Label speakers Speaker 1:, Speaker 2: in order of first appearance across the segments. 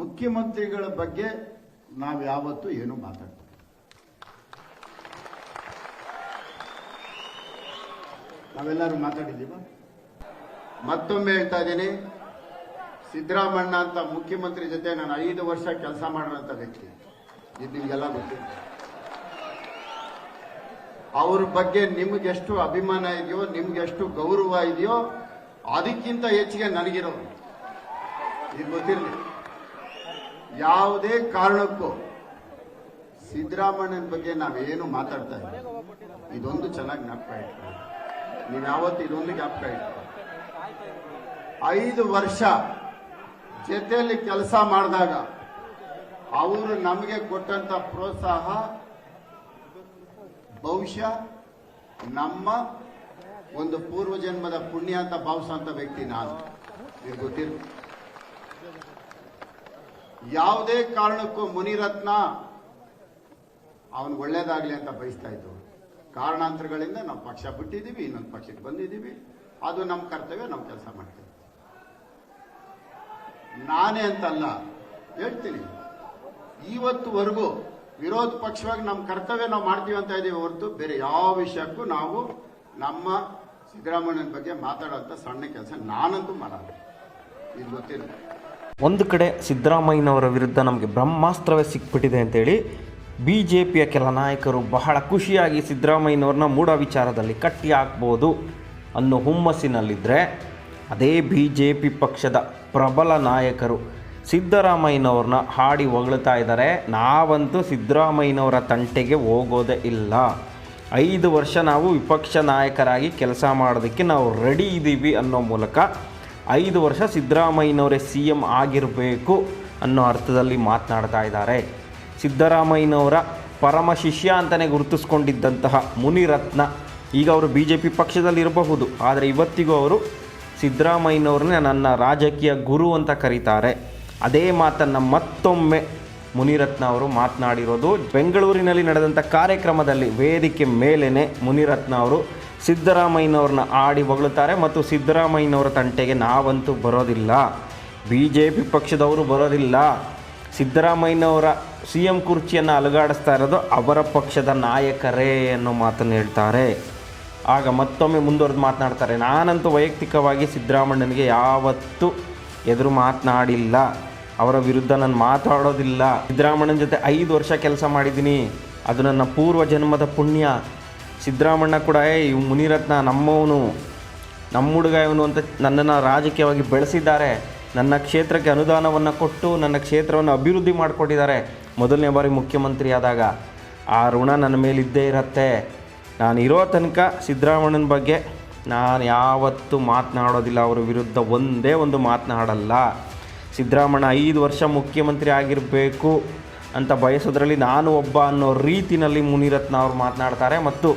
Speaker 1: ಮುಖ್ಯಮಂತ್ರಿಗಳ ಬಗ್ಗೆ ನಾವು ಯಾವತ್ತೂ ಏನು ಮಾತಾಡ್ತೀವಿ. ನಾವೆಲ್ಲರೂ ಮಾತಾಡಿದ್ದೀವ? ಮತ್ತೊಮ್ಮೆ ಹೇಳ್ತಾ ಇದ್ದೀನಿ ಸಿದ್ದರಾಮಣ್ಣ ಅಂತ ಮುಖ್ಯಮಂತ್ರಿ ಜೊತೆ ನಾನು ಐದು ವರ್ಷ ಕೆಲಸ ಮಾಡೋಂಥ ವ್ಯಕ್ತಿ. ಇದು ನಿಮಗೆಲ್ಲ ಗೊತ್ತಿದೆ ಅವ್ರ ಬಗ್ಗೆ ನಿಮ್ಗೆಷ್ಟು ಅಭಿಮಾನ ಇದೆಯೋ, ನಿಮ್ಗೆಷ್ಟು ಗೌರವ ಇದೆಯೋ, ಅದಕ್ಕಿಂತ ಹೆಚ್ಚಿಗೆ ನನಗಿರೋದು. ಇದು ಗೊತ್ತಿರಲಿ. ಯಾವುದೇ ಕಾರಣಕ್ಕೂ ಸಿದ್ದರಾಮಣ್ಣನ ಬಗ್ಗೆ ನಾವೇನು ಮಾತಾಡ್ತಾ ಇಲ್ಲ. ಇದೊಂದು ಚೆನ್ನಾಗಿ ಜ್ಞಾಪಕ ಇಟ್ಕೊಳ್ಳಿ ನೀವು ಯಾವತ್ತು ಇದೊಂದು ಜ್ಞಾಪಕ ಇಟ್ಕೊಳ್ಳಿ ಐದು ವರ್ಷ ಜೊತೆಯಲ್ಲಿ ಕೆಲಸ ಮಾಡಿದಾಗ ಅವರು ನಮಗೆ ಕೊಟ್ಟಂತ ಪ್ರೋತ್ಸಾಹ ಬಹುಶಃ ನಮ್ಮ ಒಂದು ಪೂರ್ವ ಜನ್ಮದ ಪುಣ್ಯ ಅಂತ ಭಾವಿಸುವಂತ ವ್ಯಕ್ತಿ ನಾನು. ಗೊತ್ತಿಲ್ಲ ಯಾವುದೇ ಕಾರಣಕ್ಕೂ ಮುನಿರತ್ನ ಅವನ್ ಒಳ್ಳೇದಾಗ್ಲಿ ಅಂತ ಬಯಸ್ತಾ ಇದ್ದು ಕಾರಣಾಂತರಗಳಿಂದ ನಾವು ಪಕ್ಷ ಬಿಟ್ಟಿದ್ದೀವಿ, ಇನ್ನೊಂದು ಪಕ್ಷಕ್ಕೆ ಬಂದಿದ್ದೀವಿ. ಅದು ನಮ್ಮ ಕರ್ತವ್ಯ, ನಾವು ಕೆಲಸ ಮಾಡ್ತೀವಿ. ನಾನೇ ಅಂತಲ್ಲ, ಹೇಳ್ತೀನಿ. ಇವತ್ತುವರೆಗೂ ವಿರೋಧ ಪಕ್ಷವಾಗಿ ನಮ್ಮ ಕರ್ತವ್ಯ ನಾವು ಮಾಡ್ತೀವಿ ಅಂತ ಇದ್ದೀವಿ ಹೊರತು ಬೇರೆ ಯಾವ ವಿಷಯಕ್ಕೂ ನಾವು ನಮ್ಮ ಸಿದ್ದರಾಮಯ್ಯನ ಬಗ್ಗೆ ಮಾತಾಡೋಂಥ ಸಣ್ಣ ಕೆಲಸ ನಾನಂತೂ ಮಾಡಲ್ಲ. ಇದು ಗೊತ್ತಿಲ್ಲ.
Speaker 2: ಒಂದು ಕಡೆ ಸಿದ್ದರಾಮಯ್ಯನವರ ವಿರುದ್ಧ ನಮಗೆ ಬ್ರಹ್ಮಾಸ್ತ್ರವೇ ಸಿಕ್ಬಿಟ್ಟಿದೆ ಅಂತೇಳಿ ಬಿ ಜೆ ಪಿಯ ಕೆಲ ನಾಯಕರು ಬಹಳ ಖುಷಿಯಾಗಿ ಸಿದ್ದರಾಮಯ್ಯನವ್ರನ್ನ ಮೂಢ ವಿಚಾರದಲ್ಲಿ ಕಟ್ಟಿ ಹಾಕ್ಬೋದು ಅನ್ನೋ ಹುಮ್ಮಸ್ಸಿನಲ್ಲಿದ್ದರೆ ಅದೇ ಬಿ ಜೆ ಪಿ ಪಕ್ಷದ ಪ್ರಬಲ ನಾಯಕರು ಸಿದ್ದರಾಮಯ್ಯನವ್ರನ್ನ ಹಾಡಿ ಹೊಗಳ್ತಾ ಇದ್ದಾರೆ. ನಾವಂತೂ ಸಿದ್ದರಾಮಯ್ಯನವರ ತಂಟೆಗೆ ಹೋಗೋದೇ ಇಲ್ಲ. ಐದು ವರ್ಷ ನಾವು ವಿಪಕ್ಷ ನಾಯಕರಾಗಿ ಕೆಲಸ ಮಾಡೋದಕ್ಕೆ ನಾವು ರೆಡಿ ಇದ್ದೀವಿ ಅನ್ನೋ ಮೂಲಕ ಐದು ವರ್ಷ ಸಿದ್ದರಾಮಯ್ಯನವರೇ ಸಿ ಎಂ ಆಗಿರಬೇಕು ಅನ್ನೋ ಅರ್ಥದಲ್ಲಿ ಮಾತನಾಡ್ತಾ ಇದ್ದಾರೆ. ಸಿದ್ದರಾಮಯ್ಯನವರ ಪರಮ ಶಿಷ್ಯ ಅಂತಲೇ ಗುರುತಿಸ್ಕೊಂಡಿದ್ದಂತಹ ಮುನಿರತ್ನ ಈಗ ಅವರು ಬಿ ಜೆ ಪಿ ಪಕ್ಷದಲ್ಲಿರಬಹುದು. ಆದರೆ ಇವತ್ತಿಗೂ ಅವರು ಸಿದ್ದರಾಮಯ್ಯನವ್ರನ್ನೇ ನನ್ನ ರಾಜಕೀಯ ಗುರು ಅಂತ ಕರೀತಾರೆ. ಅದೇ ಮಾತನ್ನು ಮತ್ತೊಮ್ಮೆ ಮುನಿರತ್ನ ಅವರು ಮಾತನಾಡಿರೋದು ಬೆಂಗಳೂರಿನಲ್ಲಿ ನಡೆದಂಥ ಕಾರ್ಯಕ್ರಮದಲ್ಲಿ ವೇದಿಕೆ ಮೇಲೇ ಮುನಿರತ್ನ ಅವರು ಸಿದ್ದರಾಮಯ್ಯನವ್ರನ್ನ ಆಡಿ ಹೊಗಳುತ್ತಾರೆ ಮತ್ತು ಸಿದ್ದರಾಮಯ್ಯನವರ ತಂಟೆಗೆ ನಾವಂತೂ ಬರೋದಿಲ್ಲ. ಬಿ ಜೆ ಪಿ ಪಕ್ಷದವರು ಬರೋದಿಲ್ಲ. ಸಿದ್ದರಾಮಯ್ಯನವರ ಸಿ ಎಂ ಕುರ್ಚಿಯನ್ನು ಅಲುಗಾಡಿಸ್ತಾ ಇರೋದು ಅವರ ಪಕ್ಷದ ನಾಯಕರೇ ಅನ್ನೋ ಮಾತನ್ನು ಹೇಳ್ತಾರೆ. ಆಗ ಮತ್ತೊಮ್ಮೆ ಮುಂದುವರೆದು ಮಾತನಾಡ್ತಾರೆ. ನಾನಂತೂ ವೈಯಕ್ತಿಕವಾಗಿ ಸಿದ್ದರಾಮಣ್ಣನಿಗೆ ಯಾವತ್ತೂ ಎದುರು ಮಾತನಾಡಿಲ್ಲ. ಅವರ ವಿರುದ್ಧ ನಾನು ಮಾತಾಡೋದಿಲ್ಲ. ಸಿದ್ದರಾಮಣ್ಣನ ಜೊತೆ ಐದು ವರ್ಷ ಕೆಲಸ ಮಾಡಿದ್ದೀನಿ. ಅದು ನನ್ನ ಪೂರ್ವ ಜನ್ಮದ ಪುಣ್ಯ. ಸಿದ್ದರಾಮಣ್ಣ ಕೂಡ, ಏ, ಇವ್ ಮುನಿರತ್ನ ನಮ್ಮವನು ನಮ್ಮ ಹುಡುಗ ಇವನು ಅಂತ ನನ್ನನ್ನು ರಾಜಕೀಯವಾಗಿ ಬೆಳೆಸಿದ್ದಾರೆ. ನನ್ನ ಕ್ಷೇತ್ರಕ್ಕೆ ಅನುದಾನವನ್ನು ಕೊಟ್ಟು ನನ್ನ ಕ್ಷೇತ್ರವನ್ನು ಅಭಿವೃದ್ಧಿ ಮಾಡಿಕೊಟ್ಟಿದ್ದಾರೆ ಮೊದಲನೇ ಬಾರಿ ಮುಖ್ಯಮಂತ್ರಿ ಆದಾಗ ಆ ಋಣ ನನ್ನ ಮೇಲಿದ್ದೇ ಇರತ್ತೆ. ನಾನು ಇರೋ ತನಕ ಸಿದ್ದರಾಮಣ್ಣನ ಬಗ್ಗೆ ನಾನು ಯಾವತ್ತೂ ಮಾತನಾಡೋದಿಲ್ಲ. ಅವರ ವಿರುದ್ಧ ಒಂದೇ ಒಂದು ಮಾತನಾಡಲ್ಲ. ಸಿದ್ದರಾಮಣ್ಣ ಐದು ವರ್ಷ ಮುಖ್ಯಮಂತ್ರಿ ಆಗಿರಬೇಕು. ಅಂತ ಬಯಸೋದ್ರಲ್ಲಿ ನಾನು ಒಬ್ಬ ಅನ್ನೋ ರೀತಿನಲ್ಲಿ ಮುನಿರತ್ನ ಅವರು ಮಾತನಾಡ್ತಾರೆ ಮತ್ತು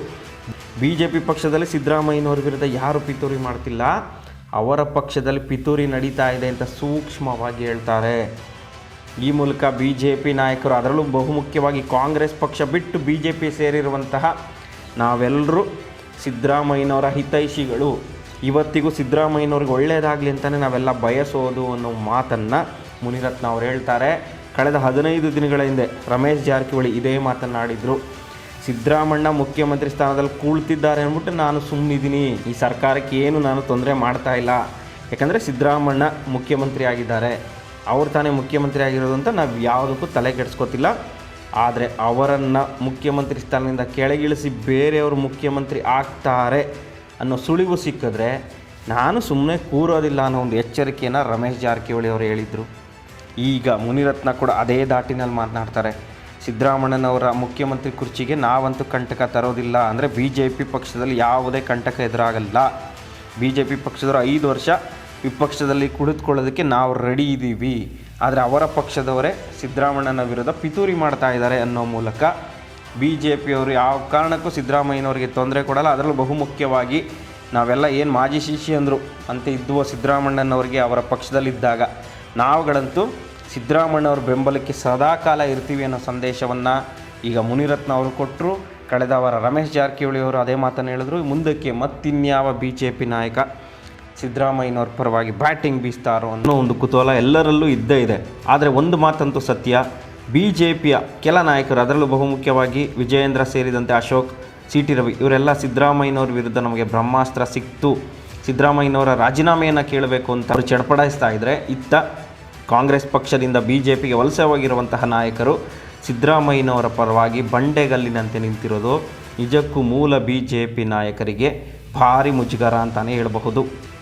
Speaker 2: ಬಿ ಜೆ ಪಿ ಪಕ್ಷದಲ್ಲಿ ಸಿದ್ದರಾಮಯ್ಯನವ್ರ ವಿರುದ್ಧ ಯಾರು ಪಿತೂರಿ ಮಾಡ್ತಿಲ್ಲ, ಅವರ ಪಕ್ಷದಲ್ಲಿ ಪಿತೂರಿ ನಡೀತಾ ಇದೆ ಅಂತ ಸೂಕ್ಷ್ಮವಾಗಿ ಹೇಳ್ತಾರೆ. ಈ ಮೂಲಕ ಬಿ ಜೆ ಪಿ ನಾಯಕರು ಅದರಲ್ಲೂ ಬಹುಮುಖ್ಯವಾಗಿ ಕಾಂಗ್ರೆಸ್ ಪಕ್ಷ ಬಿಟ್ಟು ಬಿ ಜೆ ಪಿ ಸೇರಿರುವಂತಹ ನಾವೆಲ್ಲರೂ ಸಿದ್ದರಾಮಯ್ಯನವರ ಹಿತೈಷಿಗಳು. ಇವತ್ತಿಗೂ ಸಿದ್ದರಾಮಯ್ಯನವ್ರಿಗೆ ಒಳ್ಳೆಯದಾಗಲಿ ಅಂತಲೇ ನಾವೆಲ್ಲ ಬಯಸೋದು ಅನ್ನೋ ಮಾತನ್ನು ಮುನಿರತ್ನ ಅವರು ಹೇಳ್ತಾರೆ. ಕಳೆದ ಹದಿನೈದು ದಿನಗಳ ಹಿಂದೆ ರಮೇಶ್ ಜಾರಕಿಹೊಳಿ ಇದೇ ಮಾತನಾಡಿದರು. ಸಿದ್ದರಾಮಣ್ಣ ಮುಖ್ಯಮಂತ್ರಿ ಸ್ಥಾನದಲ್ಲಿ ಕೂಳ್ತಿದ್ದಾರೆ ಅಂದ್ಬಿಟ್ಟು ನಾನು ಸುಮ್ಮನಿದ್ದೀನಿ ಈ ಸರ್ಕಾರಕ್ಕೆ ಏನು ನಾನು ತೊಂದರೆ ಮಾಡ್ತಾ ಇಲ್ಲ. ಯಾಕಂದರೆ ಸಿದ್ದರಾಮಣ್ಣ ಮುಖ್ಯಮಂತ್ರಿ ಆಗಿದ್ದಾರೆ. ಅವ್ರು ತಾನೇ ಮುಖ್ಯಮಂತ್ರಿ ಆಗಿರೋದು ಅಂತ ನಾವು ಯಾವುದಕ್ಕೂ ತಲೆ ಕೆಡಿಸ್ಕೋತಿಲ್ಲ. ಆದರೆ ಅವರನ್ನು ಮುಖ್ಯಮಂತ್ರಿ ಸ್ಥಾನದಿಂದ ಕೆಳಗಿಳಿಸಿ ಬೇರೆಯವರು ಮುಖ್ಯಮಂತ್ರಿ ಆಗ್ತಾರೆ ಅನ್ನೋ ಸುಳಿವು ಸಿಕ್ಕಿದ್ರೆ ನಾನು ಸುಮ್ಮನೆ ಕೂರೋದಿಲ್ಲ ಅನ್ನೋ ಒಂದು ಎಚ್ಚರಿಕೆಯನ್ನು ರಮೇಶ್ ಜಾರಕಿಹೊಳಿ ಅವರು ಹೇಳಿದರು. ಈಗ ಮುನಿರತ್ನ ಕೂಡ ಅದೇ ದಾಟಿನಲ್ಲಿ ಮಾತನಾಡ್ತಾರೆ. ಸಿದ್ದರಾಮಣ್ಣನವರ ಮುಖ್ಯಮಂತ್ರಿ ಕುರ್ಚಿಗೆ ನಾವಂತೂ ಕಂಟಕ ತರೋದಿಲ್ಲ ಅಂದರೆ ಬಿ ಜೆ ಪಿ ಪಕ್ಷದಲ್ಲಿ ಯಾವುದೇ ಕಂಟಕ ಎದುರಾಗಲ್ಲ. ಬಿ ಜೆ ಪಿ ಪಕ್ಷದವರು ಐದು ವರ್ಷ ವಿಪಕ್ಷದಲ್ಲಿ ಕುಳಿತುಕೊಳ್ಳೋದಕ್ಕೆ ನಾವು ರೆಡಿ ಇದ್ದೀವಿ ಆದರೆ ಅವರ ಪಕ್ಷದವರೇ ಸಿದ್ದರಾಮಣ್ಣನ ವಿರುದ್ಧ ಪಿತೂರಿ ಮಾಡ್ತಾ ಇದ್ದಾರೆ ಅನ್ನೋ ಮೂಲಕ ಬಿ ಜೆ ಪಿಯವರು ಯಾವ ಕಾರಣಕ್ಕೂ ಸಿದ್ದರಾಮಯ್ಯನವರಿಗೆ ತೊಂದರೆ ಕೊಡಲ್ಲ. ಅದರಲ್ಲೂ ಬಹುಮುಖ್ಯವಾಗಿ ನಾವೆಲ್ಲ ಏನು ಮಾಜಿ ಶಿಷಿ ಅಂದರು, ಅಂತ ಇದ್ದುವ ಸಿದ್ದರಾಮಣ್ಣನವರಿಗೆ ಅವರ ಪಕ್ಷದಲ್ಲಿದ್ದಾಗ ನಾವುಗಳಂತೂ ಸಿದ್ದರಾಮಣ್ಣವ್ರ ಬೆಂಬಲಕ್ಕೆ ಸದಾಕಾಲ ಇರ್ತೀವಿ ಅನ್ನೋ ಸಂದೇಶವನ್ನು ಈಗ ಮುನಿರತ್ನ ಅವರು ಕೊಟ್ಟರು ಕಳೆದ ವಾರ ರಮೇಶ್ ಜಾರಕಿಹೊಳಿ ಅವರು ಅದೇ ಮಾತನ್ನು ಹೇಳಿದ್ರು. ಮುಂದಕ್ಕೆ ಮತ್ತಿನ್ಯಾವ ಬಿ ಜೆ ಪಿ ನಾಯಕ ಸಿದ್ದರಾಮಯ್ಯನವ್ರ ಪರವಾಗಿ ಬ್ಯಾಟಿಂಗ್ ಬೀಸ್ತಾರೋ ಅನ್ನೋ ಒಂದು ಕುತೂಹಲ ಎಲ್ಲರಲ್ಲೂ ಇದ್ದೇ ಇದೆ. ಆದರೆ ಒಂದು ಮಾತಂತೂ ಸತ್ಯ ಬಿ ಜೆ ಪಿಯ ಕೆಲ ನಾಯಕರು, ಅದರಲ್ಲೂ ಬಹುಮುಖ್ಯವಾಗಿ ವಿಜಯೇಂದ್ರ ಸೇರಿದಂತೆ ಅಶೋಕ್ ಸಿ ಟಿ ರವಿ, ಇವರೆಲ್ಲ ಸಿದ್ದರಾಮಯ್ಯನವ್ರ ವಿರುದ್ಧ ನಮಗೆ ಬ್ರಹ್ಮಾಸ್ತ್ರ ಸಿಕ್ತು. ಸಿದ್ದರಾಮಯ್ಯನವರ ರಾಜೀನಾಮೆಯನ್ನು ಕೇಳಬೇಕು ಅಂತ ಅವರು ಚಡಪಡಿಸ್ತಾ ಇದ್ದರೆ ಇತ್ತ ಕಾಂಗ್ರೆಸ್ ಪಕ್ಷದಿಂದ ಬಿ ಜೆ ಪಿಗೆ ವಲಸೆ ಹೋಗಿರುವಂತಹ ನಾಯಕರು ಸಿದ್ದರಾಮಯ್ಯನವರ ಪರವಾಗಿ ಬಂಡೆಗಲ್ಲಿನಂತೆ ನಿಂತಿರೋದು. ನಿಜಕ್ಕೂ ಮೂಲ ಬಿ ಜೆ ಪಿ ನಾಯಕರಿಗೆ ಭಾರಿ ಮುಜುಗರ ಅಂತಲೇ ಹೇಳಬಹುದು.